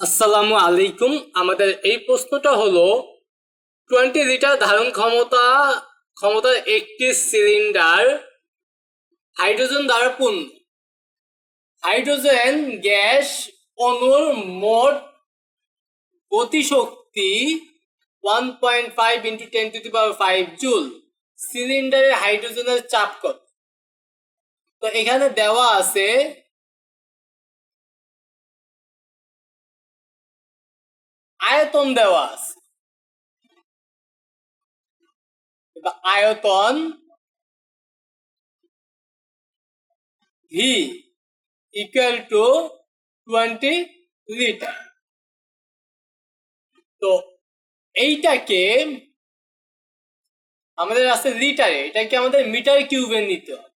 আসসালামু আলাইকুম। আমাদের এই প্রশ্নটা হলো টোয়েন্টি লিটার ধারণ ক্ষমতা, ক্ষমতার একটি সিলিন্ডার হাইড্রোজেন দ্বারা পূর্ণ। হাইড্রোজেন গ্যাস অণুর মোট গতিশক্তি one point five into ten to power five joule সিলিন্ডারে হাইড্রোজেনের চাপ কত? তো এখানে দেওয়া আছে আয়তন দেওয়া আছে। আয়তন V equal to twenty litre তো এইটাকে আমাদের আছে লিটারে, এটাকে আমাদের মিটার কিউবে নিতে হবে।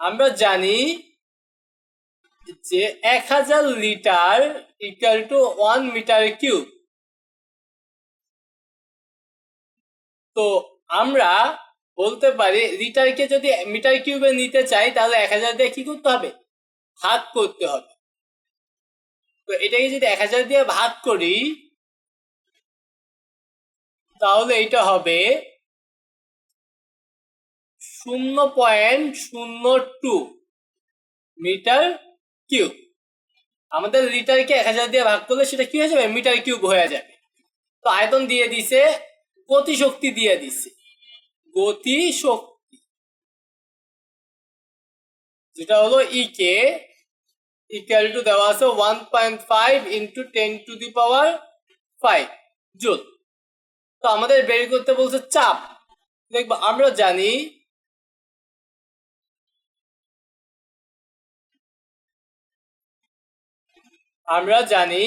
আমরা জানি যে এক হাজার litre equal to one metre cube তো আমরা বলতে পারি লিটারকে যদি মিটার কিউবে নিতে চাই, তাহলে এক হাজার দিয়ে কি করতে হবে? ভাগ করতে হবে। তো এটাকে যদি এক হাজার দিয়ে ভাগ করি, তাহলে এটা হবে শূন্য পয়েন্ট শূন্য টু মিটার কিউব। আমাদের লিটারকে এক হাজার দিয়ে ভাগ করলে সেটা কি হয়ে যাবে? মিটার কিউব হয়ে যাবে। তো আয়তন দিয়ে দিছে গতি শক্তি দিয়ে দিছে। গতি শক্তি যেটা হলো ই কে ইকুয়াল টু দেওয়া আছে one point five into ten to the power five joule তো আমাদের বের করতে বলছে চাপ। দেখব, আমরা জানি আমরা জানি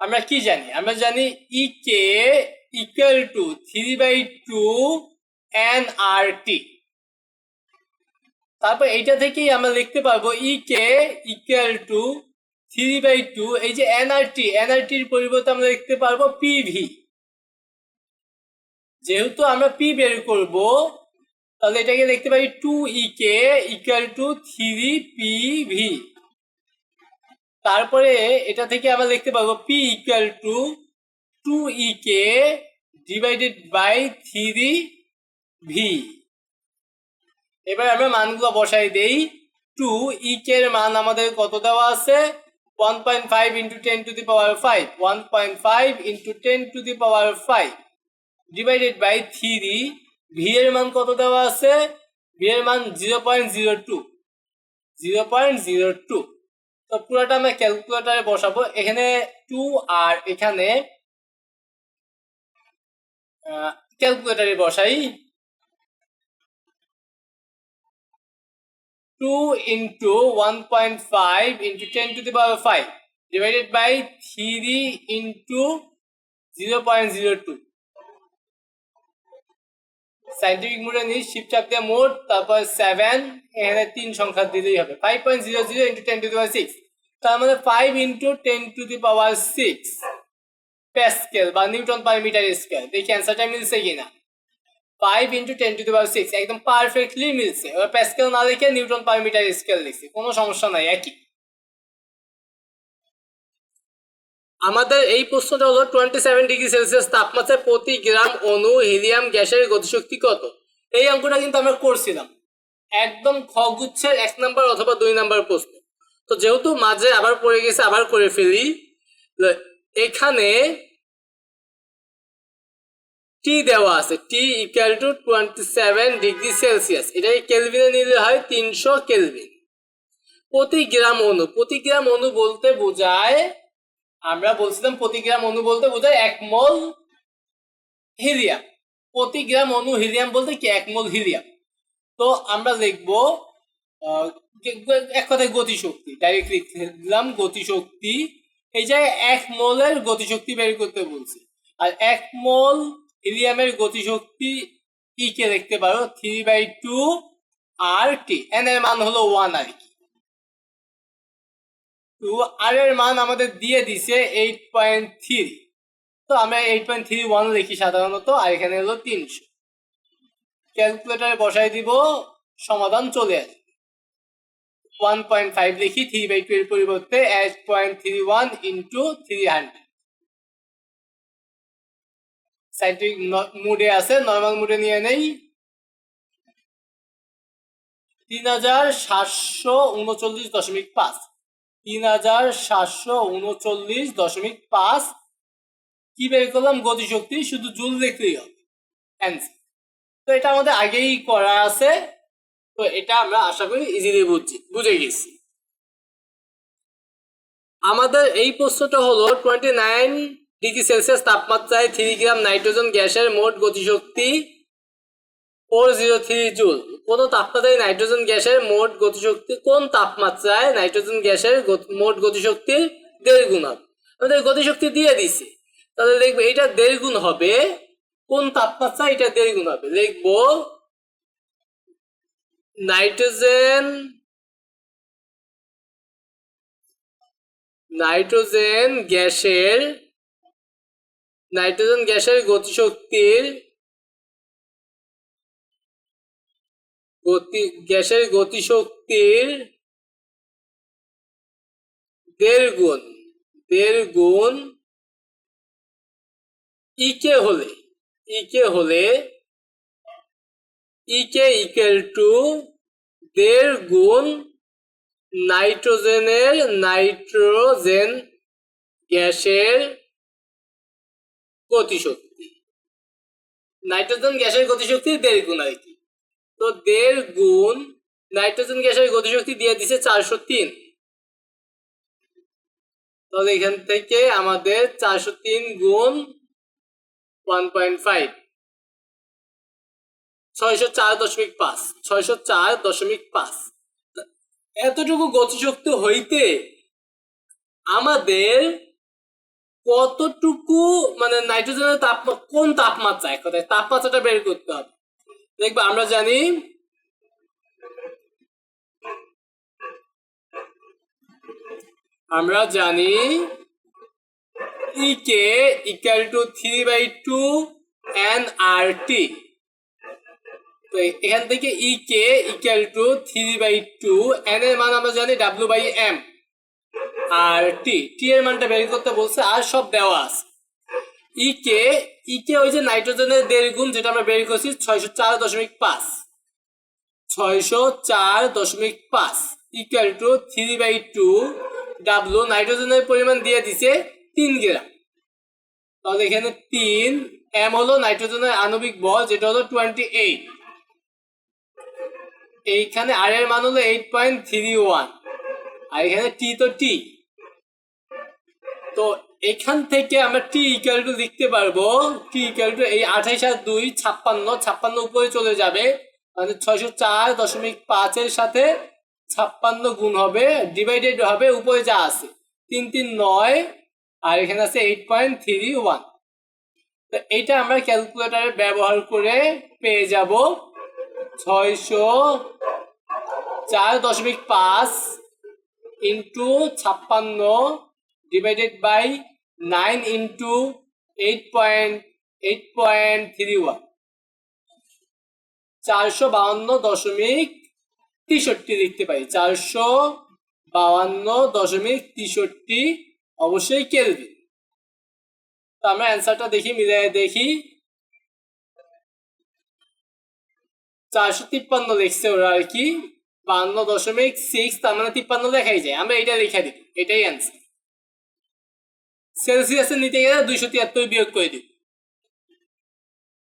আমরা কি জানি? আমরা জানি E K equal to three by two N R T তারপর এইটা থেকেই আমরা লিখতে পারব E K equal to three by two এই যে এনআরটি এনআরটির পরিবর্তে আমরা লিখতে পারব পিভি যেহেতু আমরা পি বের করব, তাহলে এটাকে লিখতে পারি two E K equal to three P V তারপরে এটা থেকে আমরা লিখতে পারব P equal to two E K divided by three V এবার আমরা মানগুলো বসাই দেই। টু ই কে এর মান আমাদের কত দেওয়া আছে? One point five into ten to the power five one point five into ten to the power five divided by three V এর মান কত দেওয়া আছে? ভি এর মান zero point zero two zero point zero two তো পুরোটা আমরা ক্যালকুলেটারে বসাবো। এখানে টু আর এখানে ক্যালকুলেটারে বসাই। Two into one point five into ten to the power five divided by three into zero point zero two scientific মোডে নিই শিফট চাপ দিয়ে মোড তারপর সেভেন এখানে তিন সংখ্যা দিলেই হবে। Five point zero zero into ten to the power six তার মানে five into ten to the power six pascal বা নিউটন পার মিটার স্কোয়ার দেখি অ্যান্সারটা মিলছে কিনা। Five into ten to the power six একদম পারফেক্টলি মিলছে। এবার প্যাসকেল না লিখে নিউটন পার মিটার স্কেল লিখছি। কোনো সমস্যা নাই, একই। আমাদের এই প্রশ্নটা হলো টোয়েন্টি সেভেন ডিগ্রি সেলসিয়াস তাপমাত্রায় প্রতি গ্রাম অণু হিলিয়াম গ্যাসের গতিশক্তি কত? এই অঙ্কটা কিন্তু আমরা করছিলাম। একদম খ গুচ্ছের এক নাম্বার অথবা দুই নাম্বার প্রশ্ন। তো যেহেতু মাঝে আবার পড়ে গেছে, আবার করে ফেলি। এখানে টি দেওয়া আছে। T equal to twenty seven degree Celsius. এটাকে কেলভিনে নিলে হয় তিনশো কেলভিন। প্রতি গ্রাম অণু, প্রতি গ্রাম অণু বলতে বোঝায় আমরা বলছিলাম প্রতি গ্রাম বলতে বোঝায় এক মোল হিলিয়াম। প্রতি গ্রাম হিলিয়াম বলতে কি? এক মোল হিলিয়াম। তো আমরা গে- এক কথায় গতিশক্তি ডাইরেক্ট লিখলাম গতিশক্তি। এই যে এক মোলের গতিশক্তি বের করতে বলছে। আর এক মোল হিলিয়ামের গতিশক্তি ই কে লিখতে পারো? Three by two R T N এর মান হলো ওয়ান আর কি। টু আর এর মান আমাদের দিয়ে দিছে এইট পয়েন্ট থ্রি তো আমরা এইট পয়েন্ট থ্রি ওয়ান লিখি সাধারণত, আর এখানে হলো তিনশো। ক্যালকুলেটারে বসাই দিব, সমাধান চলে আসবে। ওয়ান পয়েন্ট ফাইভ লিখি থ্রি বাই টু এর পরিবর্তে eight point three one into three hundred scientific মুডে আছে নর্মাল মুডে নিয়ে নেই। তিন হাজার সাতশো উনচল্লিশ দশমিক পাঁচ। তিন হাজার সাতশো উনচল্লিশ দশমিক পাঁচ। কি বের করলাম? গতিশক্তি, শুধু জুল দেখলেই হবে। অ্যান্সার তো এটা আমাদের আগেই করা আছে। তো এটা আমরা আশা করি ইজিলি বুঝছি, বুঝে গেছি। আমাদের এই প্রশ্নটা হলো টোয়েন্টি নাইন ডিগ্রি সেলসিয়াস তাপমাত্রায় থ্রি গ্রাম নাইট্রোজেন গ্যাসের মোট গতিশক্তি ফোর জিরো থ্রি জুল। কোন তাপমাত্রায় নাইট্রোজেন গ্যাসের মোট গতিশক্তি কোন তাপমাত্রায় নাইট্রোজেন গ্যাসের মোট গতিশক্তির দেড় গুণ হবে আমাদের গতিশক্তি দিয়ে দিছি। তাহলে দেখবে এটা দেড় গুণ হবে। কোন তাপমাত্রায় এটা দেড় গুণ হবে? লিখব নাইট্রোজেন নাইট্রোজেন গ্যাসের নাইট্রোজেন গ্যাসের গতিশক্তির গতি, গ্যাসের গতিশক্তির দেড় গুণ দেড় গুণ ইকে হলে ইকে হলে ইকে ইকুয়াল টু দেড় গুণ নাইট্রোজেনের নাইট্রোজেন গ্যাসের গতিশক্তি। নাইট্রোজেন গ্যাসের গতিশক্তি দেড় গুণ আর কি। তো দেড় গুণ নাইট্রোজেন গ্যাসের গতিশক্তি দিয়ে দিছে চারশো তিন। তাহলে এখান থেকে আমাদের চারশো তিন গুণ ওয়ান পয়েন্ট ফাইভ। ছয়শো চার দশমিক পাঁচ, ছয়শো চার দশমিক পাঁচ। এতটুকু গতিশক্তি হইতে আমাদের কতটুকু মানে নাইট্রোজেনের তাপমাত্রা কোন তাপমাত্রা? এক কথায় তাপমাত্রাটা বের করতে হবে। দেখবে আমরা জানি আমরা জানি E K equal to three by two N R T তো এখান থেকে E K equal to three by two N এর মান আমরা জানি W by M R T T এর মানটা বের করতে বলছে আর সব দেওয়া আছে। ই কে ই কে ওই যে নাইট্রোজেনের দেড় গুণ যেটা আমরা বের করছি, ছয়শো চার দশমিক পাঁচ। ছয়শো চার দশমিক পাঁচ equal to three by two W নাইট্রোজেনের পরিমাণ দিয়ে দিছে তিন গ্রাম। তাহলে এখানে তিন, এম হলো নাইট্রোজেনের আণবিক বল, যেটা হলো টোয়েন্টি এইট এইখানে আর এর মান হলো এইট পয়েন্ট থ্রি ওয়ান আর এখানে টি তো টি তো এখান থেকে আমরা টি ইকুয়াল টু লিখতে পারব। টি ইকুয়াল টু এই আঠাইশ আর দুই, ছাপ্পান্ন ছাপ্পান্ন উপরে চলে যাবে। মানে ছয়শো চার দশমিক পাঁচের সাথে ছাপ্পান্ন গুণ হবে ডিভাইডেড হবে, উপরে যা আছে। তিন তিন, নয়, আর এখানে আছে এইট পয়েন্ট থ্রি ওয়ান তো এইটা আমরা ক্যালকুলেটারে ব্যবহার করে পেয়ে যাব ছয়শো চার দশমিক পাঁচ ইন্টু ছাপ্পান্ন divided by nine into eight point eight point three one চারশো বাউন্ন দশমিক তেষট্টি লিখতে পারি চারশো বাউন্ন দশমিক তেষট্টি অবশ্যই কেলভিন তো আমরা অ্যান্সারটা দেখি, মিলিয়ে দেখি। চারশো তিপ্পান্ন লিখছে ওরা আর কি। বান্ন দশমিক সিক্স তার মানে তিপ্পান্ন লেখাই যায়। আমরা এটা লিখে দিই। এটাই অ্যান্সার সেলসিয়াসে নিতে গেলে দুইশো তিয়াত্তর বিয়োগ করে দিই